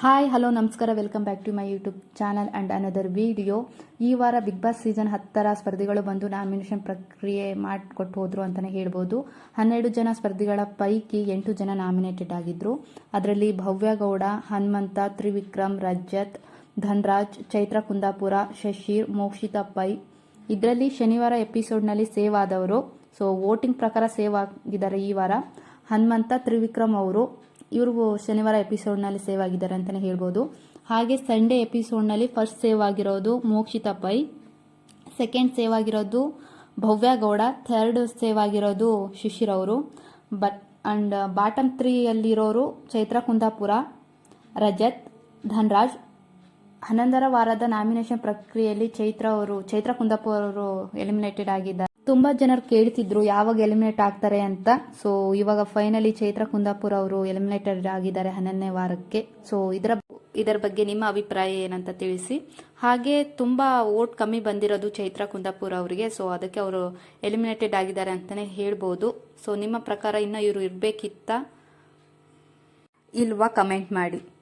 Hi hello ನಮಸ್ಕಾರ welcome back to my YouTube channel and another video ಈ ವಾರ big boss season ಹತ್ತರ ಸ್ಪರ್ಧಿಗಳು ಬಂದು ನಾಮಿನೇಷನ್ ಪ್ರಕ್ರಿಯೆ ಮಾಡಿಕೊಟ್ಟು ಹೋದರು ಅಂತಲೇ ಹೇಳ್ಬೋದು. ಹನ್ನೆರಡು ಜನ ಸ್ಪರ್ಧಿಗಳ ಪೈಕಿ ಎಂಟು ಜನ ನಾಮಿನೇಟೆಡ್ ಆಗಿದ್ರು. ಅದರಲ್ಲಿ ಭವ್ಯ ಗೌಡ, ಹನುಮಂತ, ತ್ರಿವಿಕ್ರಮ್, ರಜತ್, ಧನ್ರಾಜ್, ಚೈತ್ರ ಕುಂದಾಪುರ, ಶಶೀರ್, ಮೋಕ್ಷಿತಾ ಪೈ. ಇದರಲ್ಲಿ ಶನಿವಾರ ಎಪಿಸೋಡ್ನಲ್ಲಿ ಸೇವ್ ಆದವರು. ಸೊ ವೋಟಿಂಗ್ ಪ್ರಕಾರ ಸೇವ್ ಆಗಿದ್ದಾರೆ ಈ ವಾರ. ಹನುಮಂತ, ತ್ರಿವಿಕ್ರಮ್ ಅವರು. ಇವರು ಶನಿವಾರ ಎಪಿಸೋಡ್ನಲ್ಲಿ ಸೇವ್ ಆಗಿದ್ದಾರೆ ಅಂತಲೇ ಹೇಳ್ಬೋದು. ಹಾಗೆ ಸಂಡೇ ಎಪಿಸೋಡ್ನಲ್ಲಿ ಫಸ್ಟ್ ಸೇವ್ ಆಗಿರೋದು ಮೋಕ್ಷಿತಾ ಪೈ ಸೆಕೆಂಡ್ ಸೇವ್ ಆಗಿರೋದು ಭವ್ಯ ಗೌಡ ಥರ್ಡ್ ಸೇವ್ ಆಗಿರೋದು ಶಿಶಿರ್ ಅವರು. ಬಟ್ ಅಂಡ್ ಬಾಟಮ್ ತ್ರೀಯಲ್ಲಿರೋರು ಚೈತ್ರ ಕುಂದಾಪುರ, ರಜತ್, ಧನ್ರಾಜ್. ಹನ್ನೊಂದರ ವಾರದ ನಾಮಿನೇಷನ್ ಪ್ರಕ್ರಿಯೆಯಲ್ಲಿ ಚೈತ್ರ ಅವರು, ಚೈತ್ರ ಕುಂದಾಪುರ ಅವರು ಎಲಿಮಿನೇಟೆಡ್ ಆಗಿದ್ದಾರೆ. ತುಂಬಾ ಜನರು ಕೇಳ್ತಿದ್ರು, ಯಾವಾಗ ಎಲಿಮಿನೇಟ್ ಆಗ್ತಾರೆ ಅಂತ. ಸೊ ಇವಾಗ ಫೈನಲಿ ಚೈತ್ರ ಕುಂದಾಪುರ ಅವರು ಎಲಿಮಿನೇಟೆಡ್ ಆಗಿದ್ದಾರೆ ಹನ್ನೊಂದನೇ ವಾರಕ್ಕೆ. ಸೊ ಇದರ ಇದರ ಬಗ್ಗೆ ನಿಮ್ಮ ಅಭಿಪ್ರಾಯ ಏನಂತ ತಿಳಿಸಿ. ಹಾಗೆ ತುಂಬಾ ವೋಟ್ ಕಮ್ಮಿ ಬಂದಿರೋದು ಚೈತ್ರ ಕುಂದಾಪುರ ಅವರಿಗೆ. ಸೊ ಅದಕ್ಕೆ ಅವರು ಎಲಿಮಿನೇಟೆಡ್ ಆಗಿದ್ದಾರೆ ಅಂತಾನೆ ಹೇಳ್ಬೋದು. ಸೊ ನಿಮ್ಮ ಪ್ರಕಾರ ಇನ್ನು ಇವರು ಇರಬೇಕಿತ್ತ? ಇಲ್ವಾ? ಕಮೆಂಟ್ ಮಾಡಿ.